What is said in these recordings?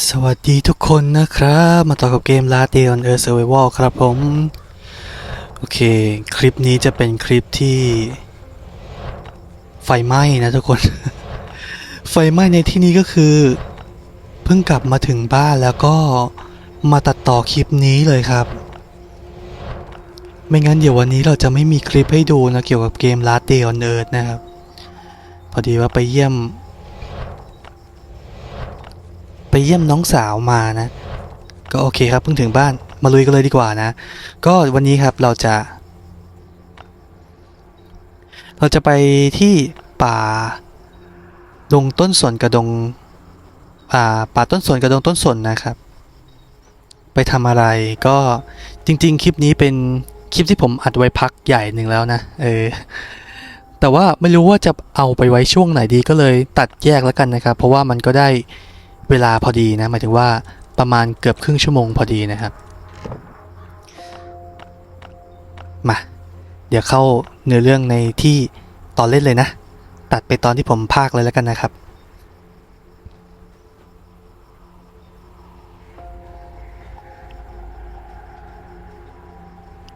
สวัสดีทุกคนนะครับ มาต่อกับเกม Last Day on Earth Survival ครับผม โอเค คลิปนี้จะเป็นคลิปที่ ไฟไหม้นะทุกคน ไฟไหม้ในที่นี้ก็คือ เพิ่งกลับมาถึงบ้านแล้วก็มาตัดต่อคลิปนี้เลยครับ ไม่งั้นเดี๋ยววันนี้เราจะไม่มีคลิปให้ดูนะเกี่ยวกับเกม Last Day on Earth นะครับ พอดีว่าไปเยี่ยม ไปเยี่ยมน้องสาวมานะ ก็โอเคครับเพิ่งถึงบ้านมาลุยกันเลยดีกว่านะ ก็วันนี้ครับเราจะ เราจะไปที่ป่าดงต้นสนกระดงป่าป่าต้นสนกระดงต้นสนนะครับ ไปทำอะไรก็จริง ๆ คลิปนี้เป็นคลิปที่ผมอัดไว้พักใหญ่หนึ่งแล้วนะเออแต่ว่าไม่รู้ว่าจะเอาไปไว้ช่วงไหนดีก็เลยตัดแยกแล้วกันนะครับ เพราะว่ามันก็ได้ เวลาพอดีนะหมายถึงว่าประมาณเกือบครึ่งชั่วโมงพอดีนะครับมาเดี๋ยวเข้าเนื้อเรื่องในที่ตอนเล่นเลยนะ ตัดไปตอนที่ผมพากเลยแล้วกันนะครับ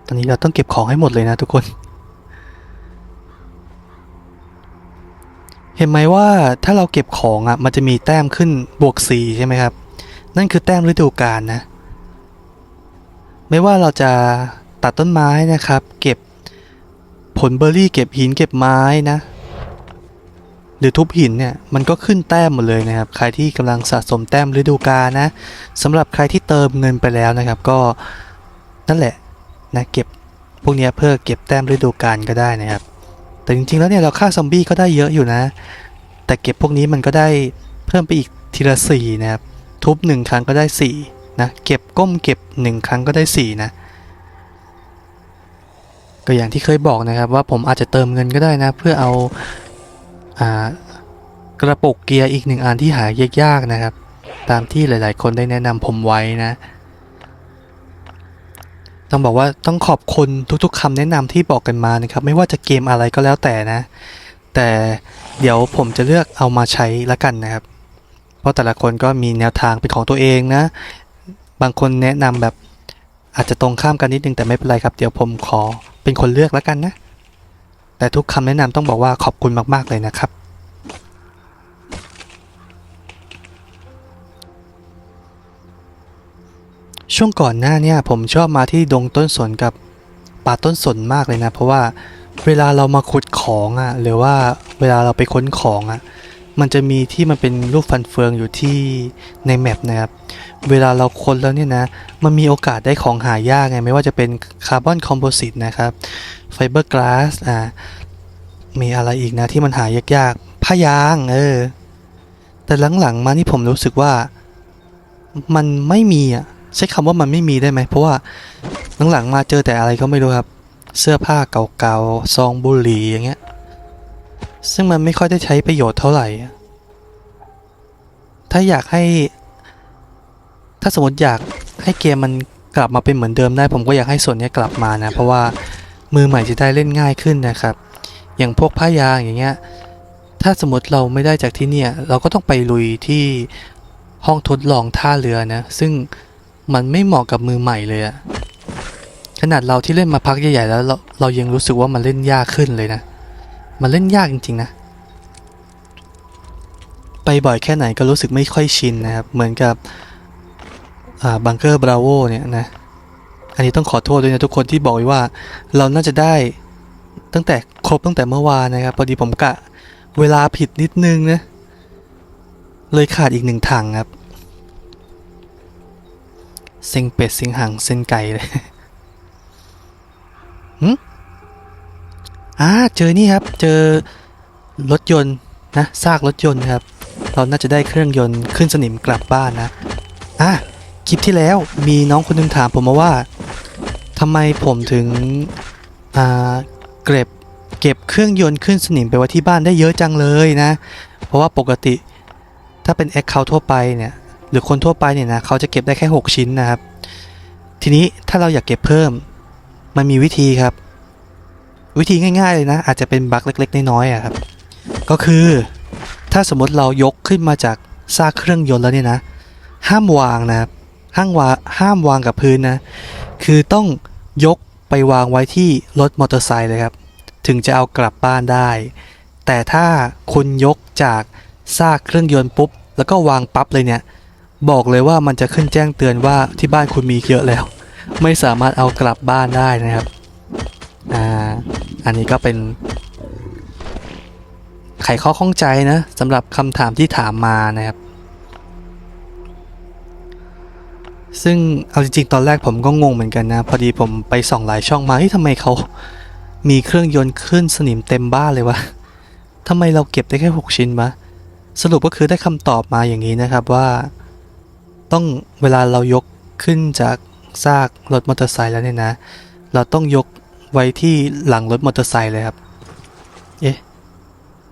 ตอนนี้เราต้องเก็บของให้หมดเลยนะทุกคน เห็นไหมว่าถ้าเราเก็บของอะมันจะมีแต้มขึ้นบวกสีใช่ไหมครับ นั่นคือแต้มฤดูกาลนะ ไม่ว่าเราจะตัดต้นไม้นะครับ เก็บผลเบอร์รี่เก็บหินเก็บไม้นะ หรือทุบหินเนี่ยมันก็ขึ้นแต้มหมดเลยนะครับ ใครที่กำลังสะสมแต้มฤดูกาลนะสำหรับใครที่เติมเงินไปแล้วนะครับ ก็นั่นแหละนะเก็บพวกนี้เพื่อเก็บแต้มฤดูกาลก็ได้นะครับ แต่จริงๆแล้วเนี่ยเราฆ่าซอมบี้ก็ได้เยอะอยู่นะ แต่เก็บพวกนี้มันก็ได้เพิ่มไปอีกทีละสี่นะครับ ทุบหนึ่งครั้งก็ได้สี่นะเก็บก้มเก็บหนึ่งครั้งก็ได้สี่นะก็อย่างที่เคยบอกนะครับว่าผมอาจจะเติมเงินก็ได้นะ เพื่อเอาอ่ากระปุกเกียร์อีกหนึ่งอันที่หายากๆนะครับ ตามที่หลายๆ คนได้แนะนำผมไว้นะ ต้องบอกว่าต้องขอบคุณทุกๆคำแนะนำที่บอกกันมานะครับ ไม่ว่าจะเกมอะไรก็แล้วแต่นะ แต่เดี๋ยวผมจะเลือกเอามาใช้ละกันนะครับ เพราะแต่ละคนก็มีแนวทางเป็นของตัวเองนะ บางคนแนะนำแบบอาจจะตรงข้ามกันนิดนึงแต่ไม่เป็นไรครับ เดี๋ยวผมขอเป็นคนเลือกละกันนะ แต่ทุกคำแนะนำต้องบอกว่าขอบคุณมากๆเลยนะครับ ช่วงก่อนหน้าเนี่ยผมชอบมาที่ดงต้นสนกับป่าต้นสนมากเลยนะ เพราะว่าเวลาเรามาขุดของอะ่ะหรือว่าเวลาเราไปค้นของอะ่ะมันจะมีที่มันเป็นรูปฟันเฟืองอยู่ที่ในแมปนะครับ เวลาเราค้นแล้วเนี่ยนะ มันมีโอกาสได้ของหายากไง ไม่ว่าจะเป็นคาร์บอนคอมโพสิตนะครับ ไฟเบอร์กลาส อ่า มีอะไรอีกนะที่มันหายากๆ ผ้ายาง เออ แต่หลังๆมานี่ผมรู้สึกว่า มันไม่มีอะ ใช้คำว่ามันไม่มีได้ไหม เพราะว่าหลังๆมาเจอแต่อะไรก็ไม่รู้ครับ เสื้อผ้าเก่าๆ ซองบุหรี่อย่างเงี้ย ซึ่งมันไม่ค่อยได้ใช้ประโยชน์เท่าไหร่ ถ้าอยากให้ ถ้าสมมติอยากให้เกมมันกลับมาเป็นเหมือนเดิมได้ ผมก็อยากให้ส่วนนี้กลับมานะ เพราะว่ามือใหม่จะได้เล่นง่ายขึ้นนะครับ อย่างพวกผ้ายางอย่างเงี้ย ถ้าสมมติเราไม่ได้จากที่เนี่ย เราก็ต้องไปลุยที่ห้องทดลองท่าเรือนะ ซึ่ง มันไม่เหมาะกับมือใหม่เลยอะขนาดเราที่เล่นมาพักใหญ่ๆแล้วเราเรายังรู้สึกว่ามันเล่นยากขึ้นเลยนะ มันเล่นยากจริงๆนะ ไปบ่อยแค่ไหนก็รู้สึกไม่ค่อยชินนะครับ เหมือนกับบังเกอร์บราโวเนี่ยนะ อันนี้ต้องขอโทษด้วยนะทุกคนที่บอกว่า เราน่าจะได้ตั้งแต่ครบตั้งแต่เมื่อวานนะครับ พอดีผมกะเวลาผิดนิดนึงนะ เลยขาดอีกหนึ่งถังครับ เซ็งเป็ดเซ็งหังเซ็งไก่เลยหืมอ่าเจอนี่ครับ เจอรถยนต์นะซากรถยนต์ครับ เราน่าจะได้เครื่องยนต์ขึ้นสนิมกลับบ้านนะอะคลิปที่แล้วมีน้องคนนึงถามผมมาว่าทำไมผมถึงอ่าเก็บเก็บเครื่องยนต์ขึ้นสนิมไปไว้ที่บ้านได้เยอะจังเลยนะ เพราะว่าปกติถ้าเป็นแอคเคาท์ทั่วไปเนี่ย รือคนทั่วไปเนี่ยนะเขาจะเก็บได้แค่ 6 ชิ้นนะครับ ทีนี้ถ้าเราอยากเก็บเพิ่ม มันมีวิธีครับ วิธีง่าย ๆ เลยนะ อาจจะเป็นบั๊กเล็ก ๆ น้อยๆอะครับ ก็คือถ้าสมมติเรายกขึ้นมาจากซากเครื่องยนต์แล้วเนี่ยนะ ห้ามวางนะครับห้ามวางห้ามวางกับพื้นนะ คือต้องยกไปวางไว้ที่รถมอเตอร์ไซค์เลยครับ ถึงจะเอากลับบ้านได้ แต่ถ้าคุณยกจากซากเครื่องยนต์ปุ๊บ แล้วก็วางปั๊บเลยเนี่ย บอกเลยว่ามันจะขึ้นแจ้งเตือนว่าที่บ้านคุณมีเยอะแล้ว ไม่สามารถเอากลับบ้านได้นะครับอ่าอันนี้ก็เป็น ไขข้อข้องใจนะสำหรับคำถามที่ถามมานะครับ ซึ่งเอาจริงๆ ตอนแรกผมก็งงเหมือนกันนะ พอดีผมไปส่องหลายช่องมาที่ทำไมเขามีเครื่องยนต์ขึ้นสนิมเต็มบ้านเลยวะทำไมเราเก็บได้แค่ 6 ชิ้นวะสรุปก็คือได้คำตอบมาอย่างนี้นะครับว่า ต้องเวลาเรายกขึ้นจากซากรถมอเตอร์ไซค์แล้วเนี่ยนะ เราต้องยกไว้ที่หลังรถมอเตอร์ไซค์เลยครับ เอ๊ะ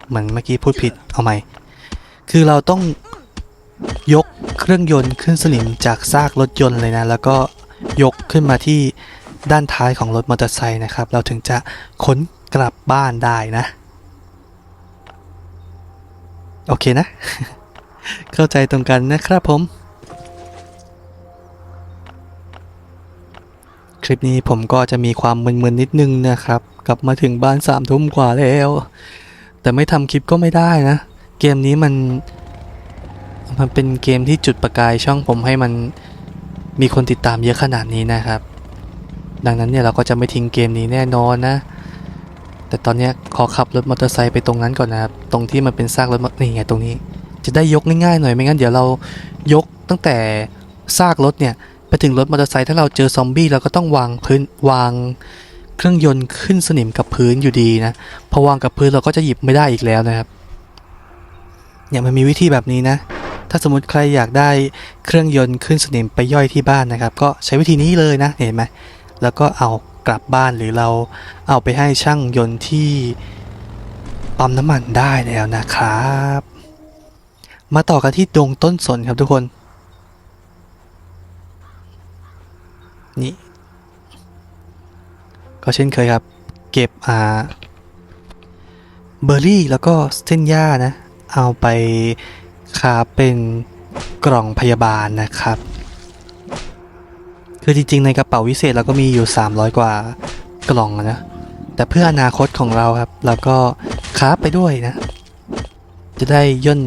เหมือนเมื่อกี้พูดผิด เอาใหม่ คือเราต้องยกเครื่องยนต์ขึ้นสนิมจากซากรถยนต์เลยนะ แล้วก็ยกขึ้นมาที่ด้านท้ายของรถมอเตอร์ไซค์นะครับ เราถึงจะขนกลับบ้านได้นะ โอเคนะ เข้าใจตรงกันนะครับผม คลิปนี้ผมก็จะมีความมึนๆนิดนึงนะครับ กลับมาถึงบ้านสามทุ่มกว่าแล้ว แต่ไม่ทำคลิปก็ไม่ได้นะ เกมนี้มัน มันเป็นเกมที่จุดประกายช่องผมให้มันมีคนติดตามเยอะขนาดนี้นะครับ ดังนั้นเนี่ยเราก็จะไม่ทิ้งเกมนี้แน่นอนนะ แต่ตอนนี้ขอขับรถมอเตอร์ไซค์ไปตรงนั้นก่อนนะครับ ตรงที่มันเป็นซากรถนี่ไงตรงนี้ จะได้ยกง่ายๆหน่อยไม่งั้นเดี๋ยวเรายกตั้งแต่ซากรถเนี่ย ถึงรถมอเตอร์ไซค์ถ้าเราเจอซอมบี้เราก็ต้องวางพื้นวางเครื่องยนต์ขึ้นสนิมกับพื้นอยู่ดีนะพอวางกับพื้นเราก็จะหยิบไม่ได้อีกแล้วนะครับ เนี่ยมันมีวิธีแบบนี้นะ ถ้าสมมติใครอยากได้เครื่องยนต์ขึ้นสนิมไปย่อยที่บ้านนะครับ ก็ใช้วิธีนี้เลยนะเห็นไหมแล้วก็เอากลับบ้านหรือเราเอาไปให้ช่างยนต์ที่ปั๊มน้ำมันได้แล้วนะครับ มาต่อกันที่ดงต้นสนครับทุกคน นี่ ก็เช่นเคยครับ เก็บอ่าเบอร์รี่แล้วก็เส้นหญ้านะ เอาไปคาเป็นกล่องพยาบาลนะครับ คือจริงๆในกระเป๋าวิเศษเราก็มีอยู่ 300 กว่ากล่องนะ แต่เพื่ออนาคตของเราครับ เราก็คาไปด้วยนะ จะได้ย่น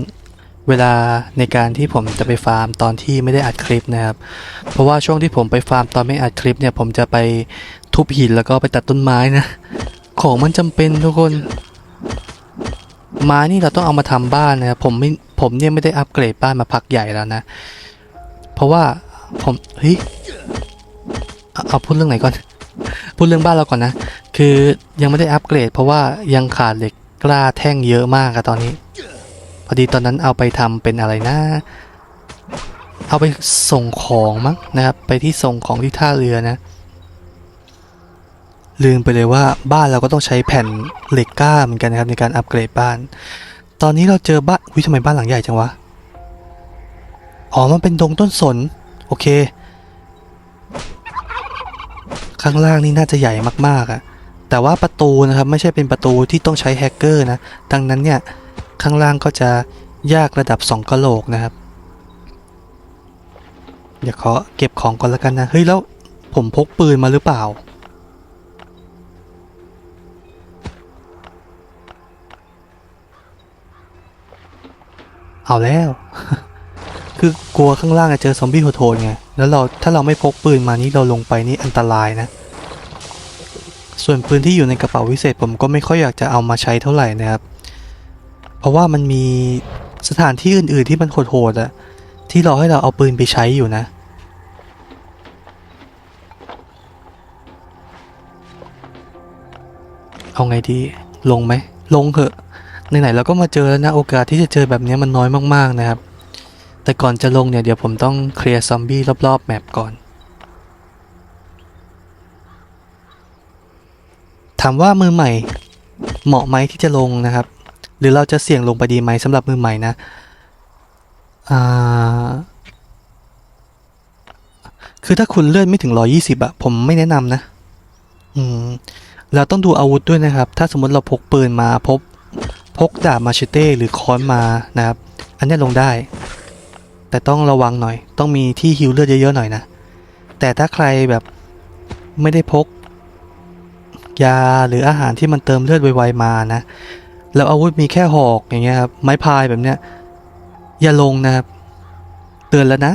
เวลาในการที่ผมจะไปฟาร์มตอนที่ไม่ได้อัดคลิปนะครับ เพราะว่าช่วงที่ผมไปฟาร์มตอนไม่อัดคลิปเนี่ย ผมจะไปทุบหินแล้วก็ไปตัดต้นไม้นะ ของมันจำเป็นทุกคน ไม้นี่เราต้องเอามาทำบ้านนะครับผมไม่ผมเนี่ยไม่ได้อัปเกรดบ้านมาพักใหญ่แล้วนะ เพราะว่าผมเฮ้ยเอาเอาพูดเรื่องไหนก่อน พูดเรื่องบ้านเราก่อนนะ คือยังไม่ได้อัปเกรด เพราะว่ายังขาดเหล็กกล้าแท่งเยอะมากอะตอนนี้ พอดีตอนนั้นเอาไปทำเป็นอะไรนะเอาไปส่งของมั้งนะครับ ไปที่ส่งของที่ท่าเรือนะ ลืมไปเลยว่าบ้านเราก็ต้องใช้แผ่นเหล็กกล้าเหมือนกันนะครับในการอัปเกรดบ้าน ตอนนี้เราเจอบ้านอุ้ยทำไมบ้านหลังใหญ่จังวะ อ๋อ มันเป็นดงต้นสน โอเค ข้างล่างนี่น่าจะใหญ่มากๆอะแต่ว่าประตูนะครับไม่ใช่เป็นประตูที่ต้องใช้แฮกเกอร์นะ ดังนั้นเนี่ย ข้างล่างก็จะยากระดับ 2กะโหลกนะครับ เดี๋ยวขอเก็บของก่อนล้วกันนะ เฮ้ย แล้วผมพกปืนมาหรือเปล่า เอาแล้ว คือกลัวข้างล่างจะเจอซอมบี้โหดๆไง แล้วเราถ้าเราไม่พกปืนมานี่เราลงไปนี่อันตรายนะ ส่วนปืนที่อยู่ในกระเป๋าวิเศษผมก็ไม่ค่อยอยากจะเอามาใช้เท่าไหร่นะครับ ราะว่ามันมีสถานที่อื่น ๆ ที่มันโหดๆอะที่รอให้เราเอาปืนไปใช้อยู่นะ เอาไงดี ลงไหม ลงเถอะไหนๆเราก็มาเจอแล้วนะ โอกาสที่จะเจอแบบนี้มันน้อยมากๆนะครับ แต่ก่อนจะลงเนี่ย เดี๋ยวผมต้องเคลียร์ซอมบี้รอบๆแมปก่อน ถามว่ามือใหม่เหมาะไหมที่จะลงนะครับ หรือเราจะเสี่ยงลงไปดีไหมสำหรับมือใหม่นะอ่าคือถ้าคุณเลื่อนไม่ถึง 120อะผมไม่แนะนำนะ อืม เราต้องดูอาวุธด้วยนะครับ ถ้าสมมติเราพกปืนมาพบพกดาบมาเชเต้หรือค้อนมานะครับ อันนี้ลงได้ แต่ต้องระวังหน่อย ต้องมีที่ฮิวเลือดเยอะๆหน่อยนะ แต่ถ้าใครแบบไม่ได้พก ยาหรืออาหารที่มันเติมเลือดไวๆมานะ แล้วอาวุธมีแค่หอกอย่างเงี้ยครับ ไม้พายแบบเนี้ย อย่าลงนะครับ เตือนแล้วนะ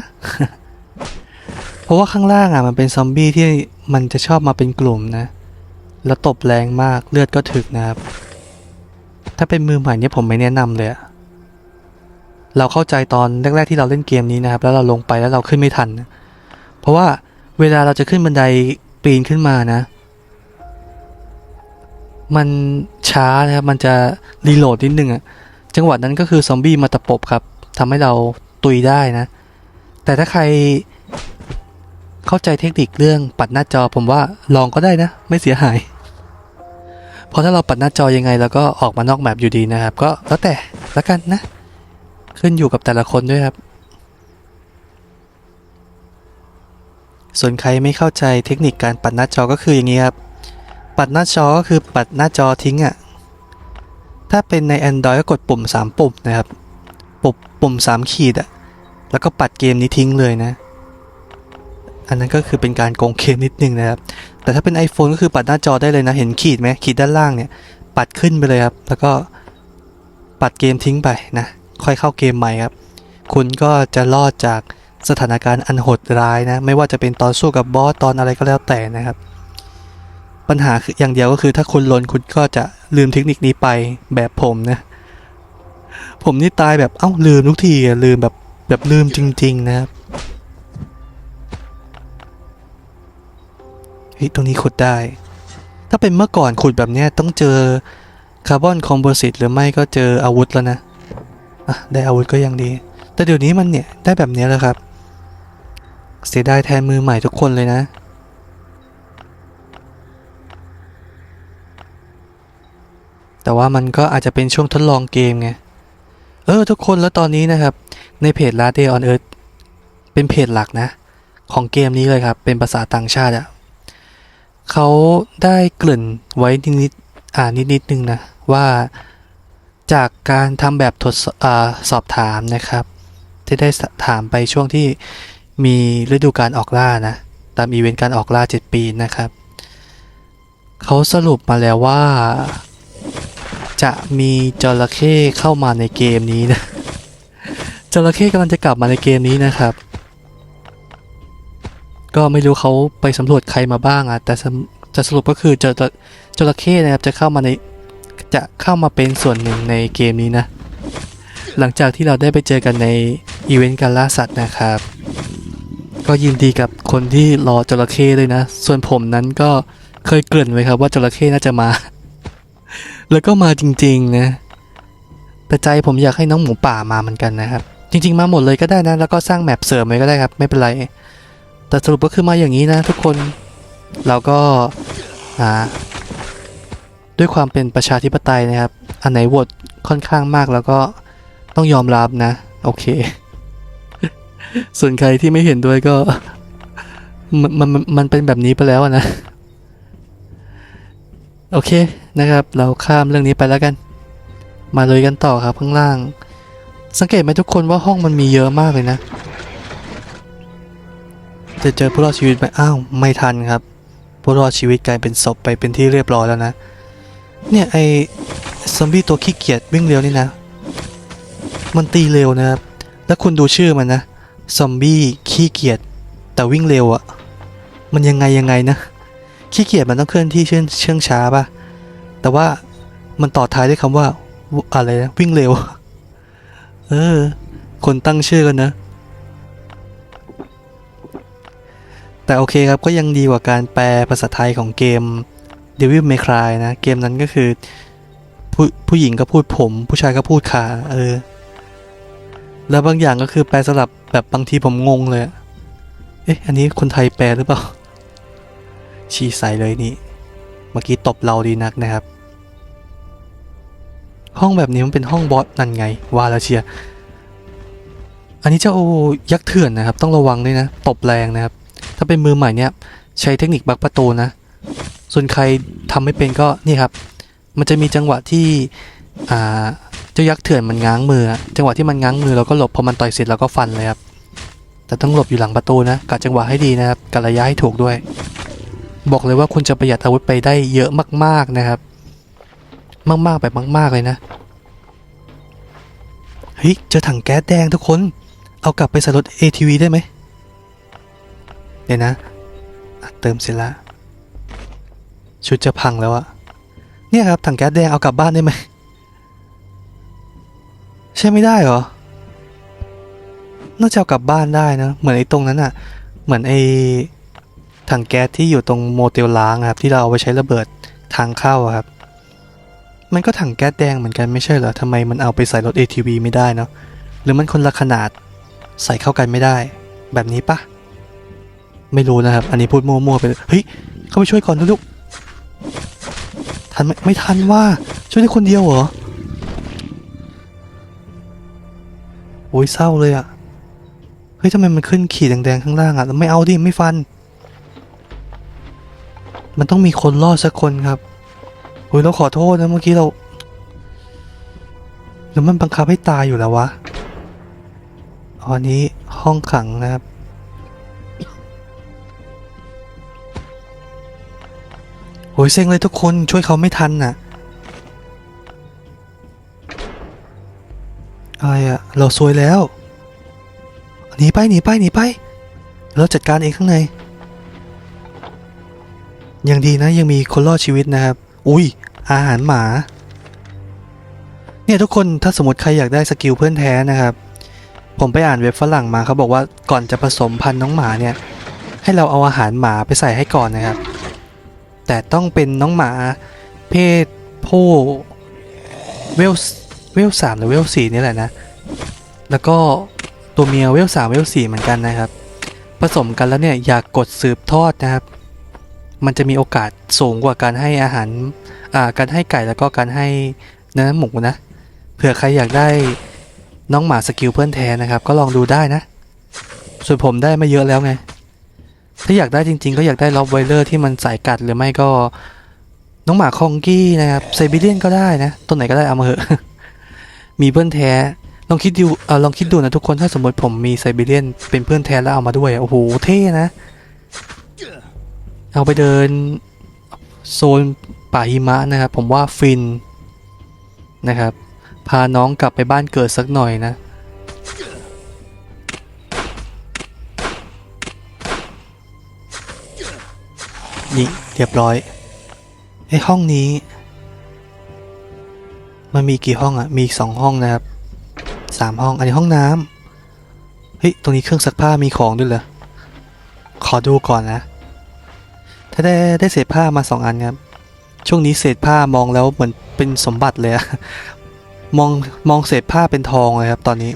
เพราะว่าข้างล่างอะมันเป็นซอมบี้ที่มันจะชอบมาเป็นกลุ่มนะ แล้วตบแรงมากเลือดก็ถึกนะครับ ถ้าเป็นมือใหม่เนี่ยผมไม่แนะนำเลยอะเราเข้าใจตอนแรก ๆที่เราเล่นเกมนี้นะครับ แล้วเราลงไปแล้วเราขึ้นไม่ทัน เพราะว่าเวลาเราจะขึ้นบันไดปีนขึ้นมานะ มันช้านะครับ มันจะรีโหลดนิดนึงอะจังหวะนั้นก็คือซอมบี้มาตะปบครับทำให้เราตุยได้นะ แต่ถ้าใครเข้าใจเทคนิคเรื่องปัดหน้าจอผมว่าลองก็ได้นะ ไม่เสียหาย เพราะถ้าเราปัดหน้าจอยังไงเราก็ออกมานอกแมปอยู่ดีนะครับ ก็แล้วแต่ละกันนะ ขึ้นอยู่กับแต่ละคนด้วยครับ ส่วนใครไม่เข้าใจเทคนิคการปัดหน้าจอก็คืออย่างนี้ครับ ปัดหน้าจอก็คือปัดหน้าจอทิ้งอะ่ะ ถ้าเป็นใน Android ก็กดปุ่ม 3 ปุ่มนะครับ ปุ่มปุ่ม 3 ขีดอะ่ะ แล้วก็ปัดเกมนี้ทิ้งเลยนะ อันนั้นก็คือเป็นการโกงเกมนิดนึงนะครับ แต่ถ้าเป็น iPhone ก็คือปัดหน้าจอได้เลยนะ เห็นขีดไหมขีดด้านล่างเนี่ย ปัดขึ้นไปเลยครับ แล้วก็ปัดเกมทิ้งไปนะ ค่อยเข้าเกมใหม่ครับ คุณก็จะรอดจากสถานการณ์อันโหดร้ายนะ ไม่ว่าจะเป็นตอนสู้กับบอสตอนอะไรก็แล้วแต่นะครับ ปัญหาคืออย่างเดียวก็คือถ้าคุณลนคุณก็จะลืมเทคนิคนี้ไปแบบผมนะ ผมนี่ตายแบบเอ้าลืมทุกทีลืมแบบแบบลืมจริง ๆ นะครับเฮ้ยตรงนี้ขุดได้ ถ้าเป็นเมื่อก่อนขุดแบบเนี้ยต้องเจอคาร์บอนคอมโพสิตหรือไม่ก็เจออาวุธแล้วนะอะได้อาวุธก็ยังดี แต่เดี๋ยวนี้มันเนี่ยได้แบบเนี้ยแล้วครับ เสียดายแทนมือใหม่ทุกคนเลยนะ แต่ว่ามันก็อาจจะเป็นช่วงทดลองเกมไง เออ ทุกคนแล้วตอนนี้นะครับ ในเพจ Last Day on Earth เป็นเพจหลักนะ ของเกมนี้เลยครับ เป็นภาษาต่างชาติอะ่ะเขาได้กริ่นไว้นิดๆอ่านิดๆนึงนะ ว่าจากการทำแบบทดสอสอบถามนะครับ ที่ได้ถามไปช่วงที่มีฤดูการออกล่านะ ตามอีเวนต์การออกล่า 7 ปีนะครับ เขาสรุปมาแล้วว่า จะมีจระเข้เข้ามาในเกมนี้นะจระเข้กำลังจะกลับมาในเกมนี้นะครับ ก็ไม่รู้เขาไปสำรวจใครมาบ้างอะแต่จะสรุปก็คือจระจระเข้นะครับจะเข้ามาในจะเข้ามาเป็นส่วนหนึ่งในเกมนี้นะ หลังจากที่เราได้ไปเจอกันในอีเวนต์การล่าสัตว์นะครับ ก็ยินดีกับคนที่รอจระเข้เลยนะ ส่วนผมนั้นก็เคยเกริ่นไว้ครับว่าจระเข้น่าจะมา แล้วก็มาจริงๆนะแต่ใจผมอยากให้น้องหมูป่ามาเหมือนกันนะครับ จริง ๆ มาหมดเลยก็ได้นะ แล้วก็สร้างแมปเสริมไว้ก็ได้ครับ ไม่เป็นไร แต่สรุปก็คือมาอย่างนี้นะ ทุกคนเราก็อ่าด้วยความเป็นประชาธิปไตยนะครับ อันไหนโหวตค่อนข้างมากแล้วก็ต้องยอมรับนะ โอเค ส่วนใครที่ไม่เห็นด้วยก็ มันมันมันเป็นแบบนี้ไปแล้วนะ โอเคนะครับ เราข้ามเรื่องนี้ไปแล้วกัน มาเลยกันต่อครับข้างล่าง สังเกตไหมทุกคนว่าห้องมันมีเยอะมากเลยนะ จะเจอผู้รอดชีวิตไหมอ้าวไม่ทันครับผู้รอดชีวิตกลายเป็นศพไปเป็นที่เรียบร้อยแล้วนะ เนี่ยไอซอมบี้ตัวขี้เกียจวิ่งเร็วนี่นะ มันตีเร็วนะครับ แล้วคุณดูชื่อมันนะ ซอมบี้ขี้เกียจแต่วิ่งเร็วอะมันยังไงยังไงนะ ขี้เกียจมันต้องเคลื่อนที่เชื่องเชื่องช้าป่ะ แต่ว่ามันต่อท้ายด้วยคำว่าอะไรนะวิ่งเร็ว เออ คนตั้งชื่อกันนะ แต่โอเคครับก็ยังดีกว่าการแปลภาษาไทยของเกม Devil May Cry นะ เกมนั้นก็คือ ผู้ผู้หญิงก็พูดผม ผู้ชายก็พูดขาเออ แล้วบางอย่างก็คือแปลสลับแบบบางทีผมงงเลยอะเอ๊ะ อันนี้คนไทยแปลหรือเปล่า ชี้ใส่เลยนี่ เมื่อกี้ตบเราดีนักนะครับ ห้องแบบนี้มันเป็นห้องบอสนั่นไงว่าแล้วเชีย อันนี้เจ้ายักษ์เถื่อนนะครับ ต้องระวังด้วยนะ ตบแรงนะครับ ถ้าเป็นมือใหม่เนี่ย ใช้เทคนิคบักประตูนะ ส่วนใครทำไม่เป็นก็นี่ครับ มันจะมีจังหวะที่อ่าเจ้ายักษ์เถื่อนมันง้างมือ จังหวะที่มันง้างมือเราก็หลบพอมันต่อยเสร็จเราก็ฟันเลยครับแต่ต้องหลบอยู่หลังประตูนะกะจังหวะให้ดีนะครับกะระยะให้ถูกด้วย บอกเลยว่าคุณจะประหยัดอาวุธไปได้เยอะมาก ๆนะครับ มากๆแบบมาก ๆเลยนะเฮ้ยเจอถังแก๊สแดงทุกคน เอากลับไปใส่รถ ATV ได้ไหมเดี๋ยวนะเติมเสร็จละชุดจะพังแล้วอะเนี่ยครับถังแก๊สแดงเอากลับบ้านได้ไหมใช่ไม่ได้เหรอน่าจะเอากลับบ้านได้นะเหมือนไอ้ตรงนั้นอะเหมือนไอ้ ถังแก๊สที่อยู่ตรงโมเตลล้างอะครับที่เราเอาไว้ใช้ระเบิดทางเข้าครับ มันก็ถังแก๊สแดงเหมือนกันไม่ใช่เหรอทำไมมันเอาไปใส่รถ ATV ไม่ได้เนาะหรือมันคนละขนาดใส่เข้ากันไม่ได้ แบบนี้ปะไม่รู้นะครับ อันนี้พูดมั่วๆไปเฮ้ยเข้าไปช่วยก่อนนะลูกทันไหมไม่ทันว่าช่วยได้คนเดียวเหรอโอ้ยเศร้าเลยอะเฮ้ยทำไมมันขึ้นขีดแดงๆข้างล่างอะไม่เอาดิไม่ฟัน มันต้องมีคนรอดสักคนครับโอ้ยเราขอโทษนะเมื่อกี้เราหรือมันบังคับให้ตายอยู่แล้ววะอันนี้ห้องขังนะครับโอ้ยเซ็งเลยทุกคนช่วยเขาไม่ทันน่ะ อะไรอะเราซวยแล้ว หนีไปหนีไปหนีไป เราจัดการเองข้างใน ยังดีนะยังมีคนรอดชีวิตนะครับ อุ้ยอาหารหมา เนี่ยทุกคนถ้าสมมติใครอยากได้สกิลเพื่อนแท้นะครับ ผมไปอ่านเว็บฝรั่งมาเขาบอกว่าก่อนจะผสมพันธุ์น้องหมาเนี่ย ให้เราเอาอาหารหมาไปใส่ให้ก่อนนะครับ แต่ต้องเป็นน้องหมาเพศผู้เวลเวลสามหรือเวลสี่นี่แหละนะ แล้วก็ตัวเมียเวลสามเวลสี่เหมือนกันนะครับ ผสมกันแล้วเนี่ยอยากกดสืบทอดนะครับ มันจะมีโอกาสสูงกว่าการให้อาหารอ่าการให้ไก่แล้วก็การให้เนื้อหมูนะ เผื่อใครอยากได้น้องหมาสกิลเพื่อนแทนนะครับ ก็ลองดูได้นะ ส่วนผมได้มาเยอะแล้วไง ถ้าอยากได้จริง ๆ ก็อยากได้ล็อบไวเลอร์ที่มันสายกัดหรือไม่ก็ น้องหมาคองกี้นะครับไซบีเรียนก็ได้นะ ตัวไหนก็ได้เอามาเหอะ มีเพื่อนแท้ ลองคิดดูเออลองคิดดูนะทุกคนถ้าสมมติผมมีไซบีเรียนเป็นเพื่อนแท้แล้วเอามาด้วย โอ้โหเท่นะ เอาไปเดินโซนป่าหิมะนะครับ ผมว่าฟินนะครับ พาน้องกลับไปบ้านเกิดสักหน่อยนะนี่เรียบร้อยไอห้องนี้ มันมีกี่ห้องอะมีอีสองห้องนะครับสามห้อง อันนี้ห้องน้ำเฮ้ย ตรงนี้เครื่องซักผ้ามีของด้วยเหรอ ขอดูก่อนนะ ถ้าได้ได้เศษผ้ามาสองอันครับ ช่วงนี้เศษผ้ามองแล้วเหมือนเป็นสมบัติเลยอะมองมองเศษผ้าเป็นทองเลยครับตอนนี้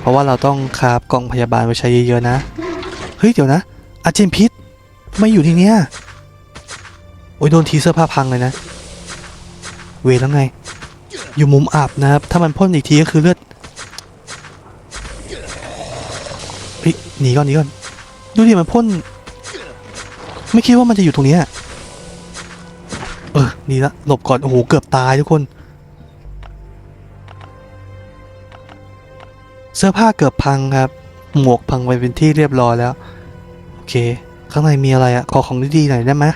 เพราะว่าเราต้องคาบกล่องพยาบาลไว้ใช้เยอะๆนะ เฮ้ยเดี๋ยวนะ อาเจนพิษไม่อยู่ที่เนี้ย โอ้ยโดนทีเสื้อผ้าพังเลยนะ เวแล้วไง อยู่มุมอับนะครับ ถ้ามันพ่นอีกทีก็คือเลือดเฮ้ยหนีก่อนหนีก่อน ดูดิมันพ่น ไม่คิดว่ามันจะอยู่ตรงนี้เออนี่ละหลบก่อน โอ้โห เกือบตายทุกคน เสื้อผ้าเกือบพังครับ หมวกพังไปเป็นที่เรียบร้อยแล้ว โอเค ข้างในมีอะไรอะขอของดีๆหน่อยได้ไหม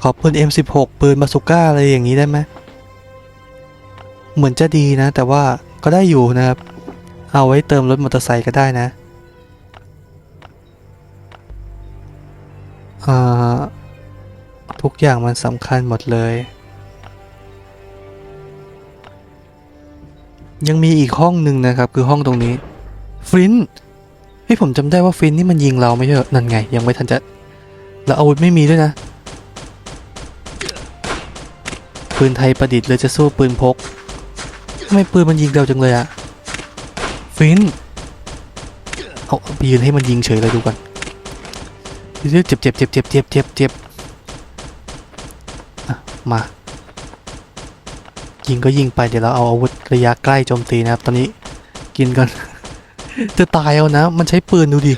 ขอปืน M16 ปืนบาซูก้าอะไรอย่างนี้ได้ไหมเหมือนจะดีนะ แต่ว่าก็ได้อยู่นะครับ เอาไว้เติมรถมอเตอร์ไซค์ก็ได้นะ อ่าทุกอย่างมันสำคัญหมดเลย ยังมีอีกห้องหนึ่งนะครับ คือห้องตรงนี้ฟลินท์เฮ้ยผมจำได้ว่าฟลินท์นี่มันยิงเราไม่ใช่นั่นไง ยังไม่ทันจะแล้วอาวุธไม่มีด้วยนะ ปืนไทยประดิษฐ์เลยจะสู้ปืนพกทำไมปืนมันยิงเร็วจังเลยอะฟินเอาเอาไปยืนให้มันยิงเฉยเลยดูก่อน เจ็บเจ็บเจ็บเจ็บเจ็บเจ็บเจ็บมา ยิงก็ยิงไปเดี๋ยวเราเอาอาวุธระยะใกล้โจมตีนะครับ ตอนนี้กินก่อน จะตายเอานะ มันใช้ปืนดูดิ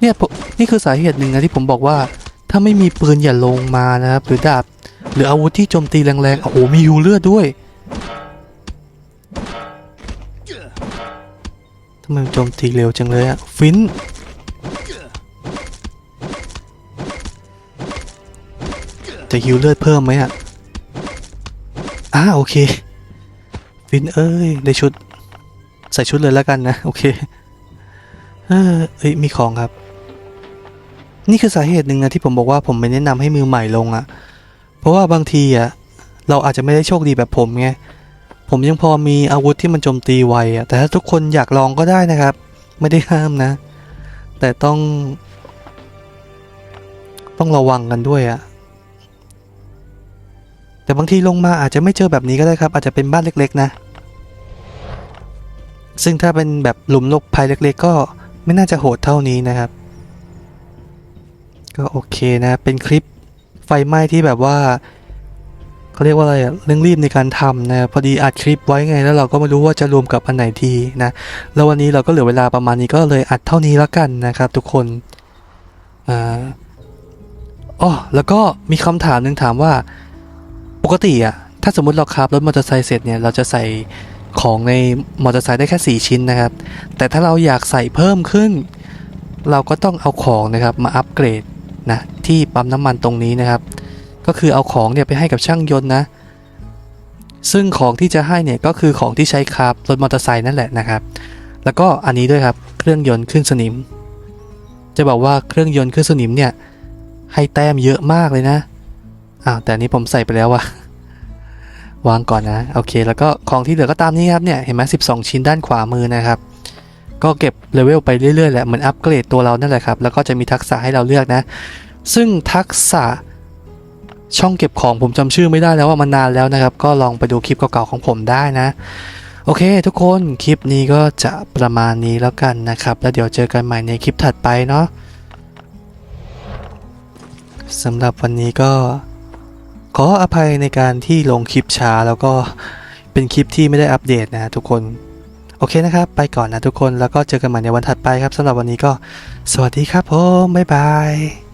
เนี่ยนี่คือสาเหตุหนึ่งนะที่ผมบอกว่า ถ้าไม่มีปืนอย่าลงมานะครับ หรือดาบ หรืออาวุธที่โจมตีแรงๆ โอ้โห มีฮิวเลือดด้วยทำไมโจมตีเร็วจังเลยอะฟิน จะฮิวเลือดเพิ่มไหมอะอ่าโอเค ฟินเอ้ย ได้ชุด ใส่ชุดเลยแล้วกันนะ โอเค เออเอ้ยมีของครับ นี่คือสาเหตุหนึ่งนะที่ผมบอกว่าผมไม่แนะนำให้มือใหม่ลงอะ่ะ เพราะว่าบางทีอะ่ะ เราอาจจะไม่ได้โชคดีแบบผมไง ผมยังพอมีอาวุธที่มันโจมตีไวอะ่ะ แต่ถ้าทุกคนอยากลองก็ได้นะครับ ไม่ได้ห้ามนะ แต่ต้อง ต้องระวังกันด้วยอะ่ะ แต่บางทีลงมาอาจจะไม่เจอแบบนี้ก็ได้ครับ อาจจะเป็นบ้านเล็กๆนะ ซึ่งถ้าเป็นแบบหลุมลบภัยเล็กๆ ก็ไม่น่าจะโหดเท่านี้นะครับ ก็โอเคนะ เป็นคลิปไฟไหม้ที่แบบว่าเขาเรียกว่าอะไรเร่งรีบในการทำนะพอดีอัดคลิปไว้ไงแล้วเราก็ไม่รู้ว่าจะรวมกับอันไหนทีนะแล้ววันนี้เราก็เหลือเวลาประมาณนี้ก็เลยอัดเท่านี้แล้วกันนะครับ ทุกคนอ่าอ๋อแล้วก็มีคำถามหนึ่งถามว่า ปกติอะถ้าสมมติเราขับรถมอเตอร์ไซค์เสร็จเนี่ยเราจะใส่ของในมอเตอร์ไซค์ได้แค่ 4 ชิ้นนะครับ แต่ถ้าเราอยากใส่เพิ่มขึ้น เราก็ต้องเอาของนะครับมาอัปเกรดนะที่ปั๊มน้ำมันตรงนี้นะครับ ก็คือเอาของเนี่ยไปให้กับช่างยนต์นะ ซึ่งของที่จะให้เนี่ยก็คือของที่ใช้ขับรถมอเตอร์ไซค์นั่นแหละนะครับ แล้วก็อันนี้ด้วยครับเครื่องยนต์ขึ้นสนิม จะบอกว่าเครื่องยนต์ขึ้นสนิมเนี่ยให้แต้มเยอะมากเลยนะ อ้าวแต่นี้ผมใส่ไปแล้ววะวางก่อนนะ โอเค แล้วก็ของที่เหลือก็ตามนี้ครับเนี่ย เห็นไหม12ชิ้นด้านขวามือนะครับ ก็เก็บเลเวลไปเรื่อยๆแหละ เหมือนอัปเกรดตัวเรานั่นแหละครับ แล้วก็จะมีทักษะให้เราเลือกนะ ซึ่งทักษะช่องเก็บของผมจำชื่อไม่ได้แล้วว่ามันนานแล้วนะครับ ก็ลองไปดูคลิปเก่าๆของผมได้นะ โอเค ทุกคนคลิปนี้ก็จะประมาณนี้แล้วกันนะครับ แล้วเดี๋ยวเจอกันใหม่ในคลิปถัดไปเนาะสำหรับวันนี้ก็ ขออภัยในการที่ลงคลิปช้าแล้วก็เป็นคลิปที่ไม่ได้อัปเดตนะทุกคน โอเคนะครับ ไปก่อนนะทุกคนแล้วก็เจอกันใหม่ในวันถัดไปครับสำหรับวันนี้ก็ สวัสดีครับผมบ๊ายบาย